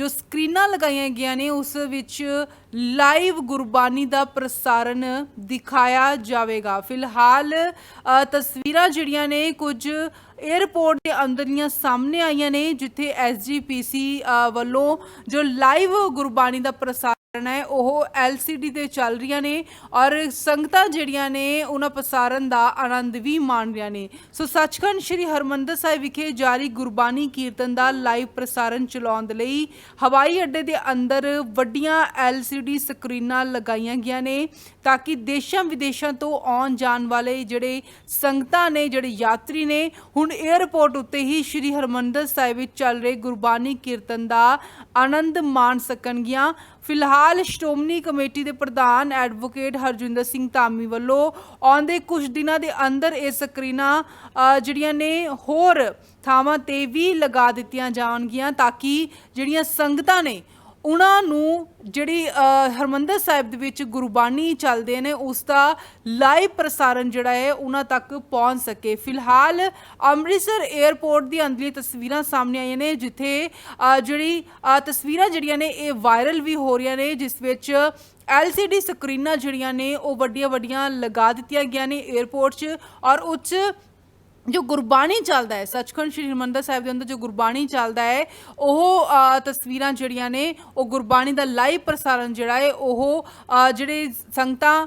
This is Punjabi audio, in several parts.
ਜੋ ਸਕਰੀਨਾਂ ਲਗਾਈਆਂ ਗਈਆਂ ਨੇ, ਉਸ ਵਿੱਚ ਲਾਈਵ ਗੁਰਬਾਣੀ ਦਾ ਪ੍ਰਸਾਰਣ ਦਿਖਾਇਆ ਜਾਵੇਗਾ। ਫਿਲਹਾਲ ਤਸਵੀਰਾਂ ਜਿਹੜੀਆਂ ਨੇ, ਕੁਝ 에ਅਰਪੋਰਟ ਦੇ ਅੰਦਰਲੀਆਂ ਸਾਹਮਣੇ ਆਈਆਂ ਨੇ, ਜਿੱਥੇ ਐਸਜੀਪੀਸੀ ਵੱਲੋਂ ਜੋ ਲਾਈਵ ਗੁਰਬਾਣੀ ਦਾ ਪ੍ਰਸਾਰਣ ਹੈ, ਉਹ LCD ਤੇ ਚੱਲ ਰਹੀਆਂ ਨੇ ਔਰ ਸੰਗਤਾਂ ਜਿਹੜੀਆਂ ਨੇ, ਉਹਨਾਂ ਪ੍ਰਸਾਰਣ ਦਾ ਆਨੰਦ ਵੀ ਮਾਣ ਰਹੀਆਂ ਨੇ। ਸੋ ਸੱਚਖੰਡ ਸ੍ਰੀ ਹਰਮੰਦਰ ਸਾਹਿਬ ਵਿਖੇ ਜਾਰੀ ਗੁਰਬਾਣੀ ਕੀਰਤਨ ਦਾ ਲਾਈਵ ਪ੍ਰਸਾਰਣ ਚਲਾਉਣ ਦੇ ਲਈ ਹਵਾਈ ਅੱਡੇ ਦੇ ਅੰਦਰ ਵੱਡੀਆਂ LCD ਸਕਰੀਨਾਂ ਲਗਾਈਆਂ ਗਈਆਂ ਨੇ ਤਾਂ ਕਿ ਦੇਸ਼ਾਂ ਵਿਦੇਸ਼ਾਂ ਤੋਂ ਆਉਣ ਜਾਣ ਵਾਲੇ ਜਿਹੜੇ ਸੰਗਤਾਂ ਨੇ, ਜਿਹੜੇ ਯਾਤਰੀ ਨੇ, ਹੁਣ 에ਅਰਪੋਰਟ ਉੱਤੇ ਹੀ ਸ੍ਰੀ ਹਰਮੰਦਰ ਸਾਹਿਬ ਵਿੱਚ ਚੱਲ ਰਹੇ ਗੁਰਬਾਣੀ ਕੀਰਤਨ ਦਾ ਆਨੰਦ ਮਾਣ ਸਕਣਗੀਆਂ। ਫਿਲਹਾਲ ਸ਼੍ਰੋਮਣੀ ਕਮੇਟੀ ਦੇ ਪ੍ਰਧਾਨ ਐਡਵੋਕੇਟ ਹਰਜਿੰਦਰ ਸਿੰਘ ਧਾਮੀ ਵੱਲੋਂ ਆਉਂਦੇ ਕੁਝ ਦਿਨਾਂ ਦੇ ਅੰਦਰ ਇਹ ਸਕਰੀਨਾਂ ਜਿਹੜੀਆਂ ਨੇ ਹੋਰ ਥਾਵਾਂ ਤੇ ਵੀ ਲਗਾ ਦਿੱਤੀਆਂ ਜਾਣਗੀਆਂ ਤਾਂ ਕਿ ਜਿਹੜੀਆਂ ਸੰਗਤਾਂ ਨੇ ਉਹਨਾਂ ਨੂੰ ਜਿਹੜੀ ਅ, ਹਰਮੰਦਰ ਸਾਹਿਬ ਦੇ ਵਿੱਚ ਗੁਰਬਾਣੀ ਚੱਲਦੇ ਨੇ ਉਸ ਦਾ ਲਾਈਵ ਪ੍ਰਸਾਰਣ ਜਿਹੜਾ ਹੈ ਉਹਨਾਂ ਤੱਕ ਪਹੁੰਚ ਸਕੇ। ਫਿਲਹਾਲ ਅੰਮ੍ਰਿਤਸਰ 에ਅਰਪੋਰਟ ਦੀ ਅੰਦਰਲੀ ਤਸਵੀਰਾਂ ਸਾਹਮਣੇ ਆਈਆਂ ਨੇ ਜਿੱਥੇ ਜਿਹੜੀ ਤਸਵੀਰਾਂ ਜਿਹੜੀਆਂ ਨੇ ਇਹ ਵਾਇਰਲ ਵੀ ਹੋ ਰਹੀਆਂ ਨੇ ਜਿਸ ਵਿੱਚ LCD ਸਕਰੀਨਾਂ ਜਿਹੜੀਆਂ ਨੇ ਉਹ ਵੱਡੀਆਂ ਵੱਡੀਆਂ ਲਗਾ ਦਿੱਤੀਆਂ ਗਈਆਂ ਨੇ 에ਅਰਪੋਰਟ 'ਚ ਔਰ ਉੱਚ ਜੋ ਗੁਰਬਾਣੀ ਚੱਲਦਾ ਹੈ, ਸੱਚਖੰਡ ਸ੍ਰੀ ਹਰਿਮੰਦਰ ਸਾਹਿਬ ਦੇ ਅੰਦਰ ਜੋ ਗੁਰਬਾਣੀ ਚੱਲਦਾ ਹੈ, ਉਹ ਤਸਵੀਰਾਂ ਜਿਹੜੀਆਂ ਨੇ, ਉਹ ਗੁਰਬਾਣੀ ਦਾ ਲਾਈਵ ਪ੍ਰਸਾਰਣ ਜਿਹੜਾ ਹੈ, ਉਹ ਜਿਹੜੇ ਸੰਗਤਾਂ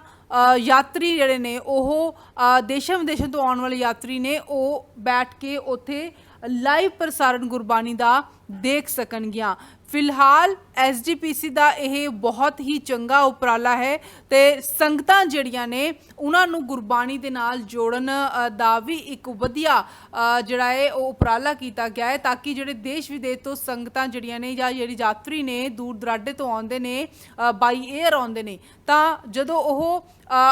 ਯਾਤਰੀ ਜਿਹੜੇ ਨੇ, ਉਹ ਦੇਸ਼ਾਂ ਵਿਦੇਸ਼ਾਂ ਤੋਂ ਆਉਣ ਵਾਲੇ ਯਾਤਰੀ ਨੇ, ਉਹ ਬੈਠ ਕੇ ਉੱਥੇ ਲਾਈਵ ਪ੍ਰਸਾਰਣ ਗੁਰਬਾਣੀ ਦਾ ਦੇਖ ਸਕਣਗੀਆਂ। ਫਿਲਹਾਲ ਐਸਜੀਪੀਸੀ ਦਾ ਇਹ ਬਹੁਤ ਹੀ ਚੰਗਾ ਉਪਰਾਲਾ ਹੈ ਤੇ ਸੰਗਤਾਂ ਜਿਹੜੀਆਂ ਨੇ, ਉਹਨਾਂ ਨੂੰ ਗੁਰਬਾਣੀ ਦੇ ਨਾਲ ਜੋੜਨ ਦਾ ਵੀ ਇੱਕ ਵਧੀਆ ਜਿਹੜਾ ਹੈ ਉਹ ਉਪਰਾਲਾ ਕੀਤਾ ਗਿਆ ਹੈ ਤਾਂ ਕਿ ਜਿਹੜੇ ਦੇਸ਼ ਵਿਦੇਸ਼ ਤੋਂ ਸੰਗਤਾਂ ਜਿਹੜੀਆਂ ਨੇ ਜਾਂ ਜਿਹੜੀ ਯਾਤਰੀ ਨੇ, ਦੂਰ ਦਰਾਡੇ ਤੋਂ ਆਉਂਦੇ ਨੇ ਬਾਈ 에ਅਰ ਆਉਂਦੇ ਨੇ, ਤਾਂ ਜਦੋਂ ਉਹ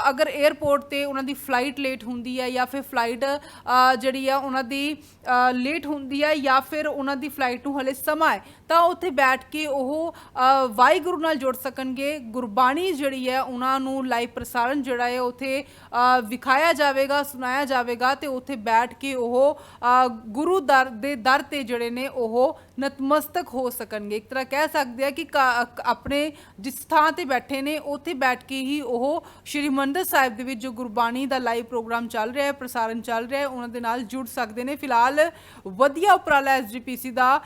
ਅਗਰ 에ਅਰਪੋਰਟ ਤੇ ਉਹਨਾਂ ਦੀ ਫਲਾਈਟ ਲੇਟ ਹੁੰਦੀ ਹੈ ਜਾਂ ਫਿਰ ਫਲਾਈਟ ਜਿਹੜੀ ਆ ਉਹਨਾਂ ਦੀ ਲੇਟ ਹੁੰਦੀ ਹੈ ਜਾਂ ਫਿਰ ਉਹਨਾਂ ਦੀ ਫਲਾਈਟ ਨੂੰ ਹਲੇ ਸਮਾਂ ਹੈ ਤਾਂ ਉੱਥੇ ਬੈਠ ਕੇ ਉਹ ਵਾਹਿਗੁਰੂ ਨਾਲ ਜੁੜ ਸਕਣਗੇ। ਗੁਰਬਾਣੀ ਜਿਹੜੀ ਹੈ, ਉਹਨਾਂ ਨੂੰ ਲਾਈਵ ਪ੍ਰਸਾਰਣ ਜਿਹੜਾ ਹੈ, ਉੱਥੇ ਵਿਖਾਇਆ ਜਾਵੇਗਾ, ਸੁਣਾਇਆ ਜਾਵੇਗਾ ਤੇ ਉੱਥੇ ਬੈਠ ਕੇ ਉਹ ਗੁਰੂ ਦਰ ਦੇ ਦਰ ਤੇ ਜਿਹੜੇ ਨੇ, ਉਹ ਨਤਮਸਤਕ ਹੋ ਸਕਣਗੇ। ਇੱਕ ਤਰ੍ਹਾਂ ਕਹਿ ਸਕਦੇ ਆ ਕਿ ਕਾ- ਆਪਣੇ ਜਿਸ ਥਾਂ ਤੇ ਬੈਠੇ ਨੇ, ਉੱਥੇ ਬੈਠ ਕੇ ਹੀ ਉਹ ਸ਼੍ਰੀ ਮੰਦਰ ਸਾਹਿਬ ਦੇ ਵਿੱਚ ਜੋ ਗੁਰਬਾਣੀ ਦਾ ਲਾਈਵ ਪ੍ਰੋਗਰਾਮ ਚੱਲ ਰਿਹਾ ਹੈ, ਪ੍ਰਸਾਰਣ ਚੱਲ ਰਿਹਾ ਹੈ, ਉਹਨਾਂ ਦੇ ਨਾਲ ਜੁੜ ਸਕਦੇ ਨੇ। ਫਿਲਹਾਲ ਵਧੀਆ ਉਪਰਾਲਾ ਐਸਜੀਪੀਸੀ ਦਾ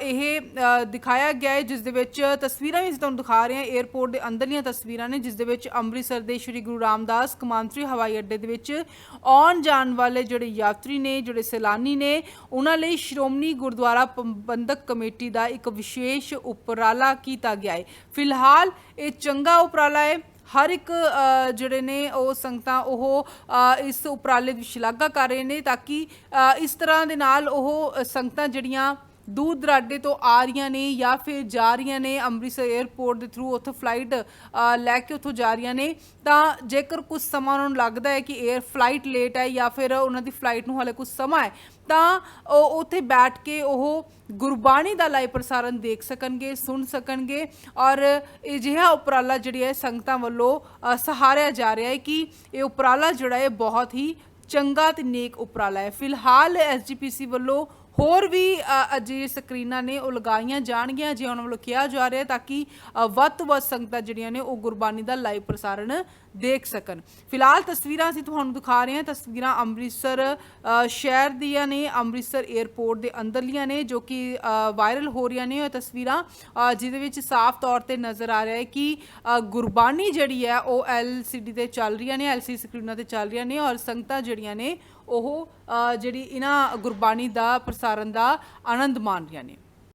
ਇਹ ਦਿਖਾਇਆ ਗਿਆ ਹੈ, ਜਿਸ ਦੇ ਵਿੱਚ ਤਸਵੀਰਾਂ ਵੀ ਅਸੀਂ ਤੁਹਾਨੂੰ ਦਿਖਾ ਰਹੇ ਹਾਂ। 에ਅਰਪੋਰਟ ਦੇ ਅੰਦਰਲੀਆਂ ਤਸਵੀਰਾਂ ਨੇ, ਜਿਸ ਦੇ ਵਿੱਚ ਅੰਮ੍ਰਿਤਸਰ ਦੇ ਸ਼੍ਰੀ ਗੁਰੂ ਰਾਮਦਾਸ ਕਮਾਂਤਰੀ ਹਵਾਈ ਅੱਡੇ ਦੇ ਵਿੱਚ ਆਉਣ ਜਾਣ ਵਾਲੇ ਜਿਹੜੇ ਯਾਤਰੀ ਨੇ, ਜਿਹੜੇ ਸੈਲਾਨੀ ਨੇ, ਉਹਨਾਂ ਲਈ ਸ਼੍ਰੋਮਣੀ ਗੁਰਦੁਆਰਾ ਪ੍ਰਬੰਧਕ ਕਮੇਟੀ ਦਾ ਇੱਕ ਵਿਸ਼ੇਸ਼ ਉਪਰਾਲਾ ਕੀਤਾ ਗਿਆ ਹੈ। ਫਿਲਹਾਲ ਇਹ ਚੰਗਾ ਉਪਰਾਲਾ ਹੈ। ਹਰ ਇੱਕ ਜਿਹੜੇ ਨੇ ਉਹ ਸੰਗਤਾਂ ਉਹ ਇਸ ਉਪਰਾਲੇ ਦੀ ਸ਼ਲਾਘਾ ਕਰ ਰਹੇ ਨੇ ਤਾਂ ਕਿ ਇਸ ਤਰ੍ਹਾਂ ਦੇ ਨਾਲ ਉਹ ਸੰਗਤਾਂ ਜਿਹੜੀਆਂ ਦੂਰ ਦਰਾਡੇ ਤੋਂ ਆ ਰਹੀਆਂ ਨੇ ਜਾਂ ਫਿਰ ਜਾ ਰਹੀਆਂ ਨੇ ਅੰਮ੍ਰਿਤਸਰ 에ਅਰਪੋਰਟ ਦੇ ਥਰੂ ਉੱਥੋਂ ਫਲਾਈਟ ਲੈ ਕੇ ਉੱਥੋਂ ਜਾ ਰਹੀਆਂ ਨੇ, ਤਾਂ ਜੇਕਰ ਕੁਝ ਸਮਾਂ ਉਹਨਾਂ ਨੂੰ ਲੱਗਦਾ ਹੈ ਕਿ 에ਅਰ ਫਲਾਈਟ ਲੇਟ ਹੈ ਜਾਂ ਫਿਰ ਉਹਨਾਂ ਦੀ ਫਲਾਈਟ ਨੂੰ ਹਾਲੇ ਕੁਝ ਸਮਾਂ ਹੈ, ਤਾਂ ਉਹ ਉੱਥੇ ਬੈਠ ਕੇ ਉਹ ਗੁਰਬਾਣੀ ਦਾ ਲਾਈਵ ਪ੍ਰਸਾਰਣ ਦੇਖ ਸਕਣਗੇ, ਸੁਣ ਸਕਣਗੇ ਔਰ ਅਜਿਹਾ ਉਪਰਾਲਾ ਜਿਹੜੀ ਹੈ ਸੰਗਤਾਂ ਵੱਲੋਂ ਸਹਾਰਿਆ ਜਾ ਰਿਹਾ ਹੈ ਕਿ ਇਹ ਉਪਰਾਲਾ ਜਿਹੜਾ ਹੈ ਬਹੁਤ ਹੀ ਚੰਗਾ ਤੇ ਨੇਕ ਉਪਰਾਲਾ ਹੈ। ਫਿਲਹਾਲ ਐਸਜੀਪੀਸੀ ਵੱਲੋਂ ਹੋਰ ਵੀ ਅ, ਅਜਿਹੇ ਸਕਰੀਨਾਂ ਨੇ ਉਹ ਲਗਾਈਆਂ ਜਾਣਗੀਆਂ ਜੇ ਉਹਨਾਂ ਵੱਲੋਂ ਕਿਹਾ ਜਾ ਰਿਹਾ ਤਾਂ ਕਿ ਵੱਧ ਤੋਂ ਵੱਧ ਸੰਗਤਾਂ ਜਿਹੜੀਆਂ ਨੇ ਉਹ ਗੁਰਬਾਣੀ ਦਾ ਲਾਈਵ ਪ੍ਰਸਾਰਣ ਦੇਖ ਸਕਣ। ਫਿਲਹਾਲ ਤਸਵੀਰਾਂ ਅਸੀਂ ਤੁਹਾਨੂੰ ਦਿਖਾ ਰਹੇ ਹਾਂ। ਤਸਵੀਰਾਂ ਅੰਮ੍ਰਿਤਸਰ ਸ਼ਹਿਰ ਦੀਆਂ ਨੇ, ਅੰਮ੍ਰਿਤਸਰ 에ਅਰਪੋਰਟ ਦੇ ਅੰਦਰਲੀਆਂ ਨੇ, ਜੋ ਕਿ ਵਾਇਰਲ ਹੋ ਰਹੀਆਂ ਨੇ। ਇਹ ਤਸਵੀਰਾਂ ਜਿਹਦੇ ਵਿੱਚ ਸਾਫ਼ ਤੌਰ ਤੇ ਨਜ਼ਰ ਆ ਰਿਹਾ ਹੈ ਕਿ ਗੁਰਬਾਣੀ ਜਿਹੜੀ ਹੈ, ਉਹ LCD ਤੇ ਚੱਲ ਰਹੀਆਂ ਨੇ LCD ਸਕਰੀਨਾਂ ਤੇ ਚੱਲ ਰਹੀਆਂ ਨੇ ਔਰ ਸੰਗਤਾਂ ਜਿਹੜੀਆਂ ਨੇ, ਉਹ ਜਿਹੜੀ ਇਹਨਾਂ ਗੁਰਬਾਣੀ ਦਾ ਪ੍ਰਸਾਰਣ ਦਾ ਆਨੰਦ ਮਾਣ ਰਹੀਆਂ ਨੇ।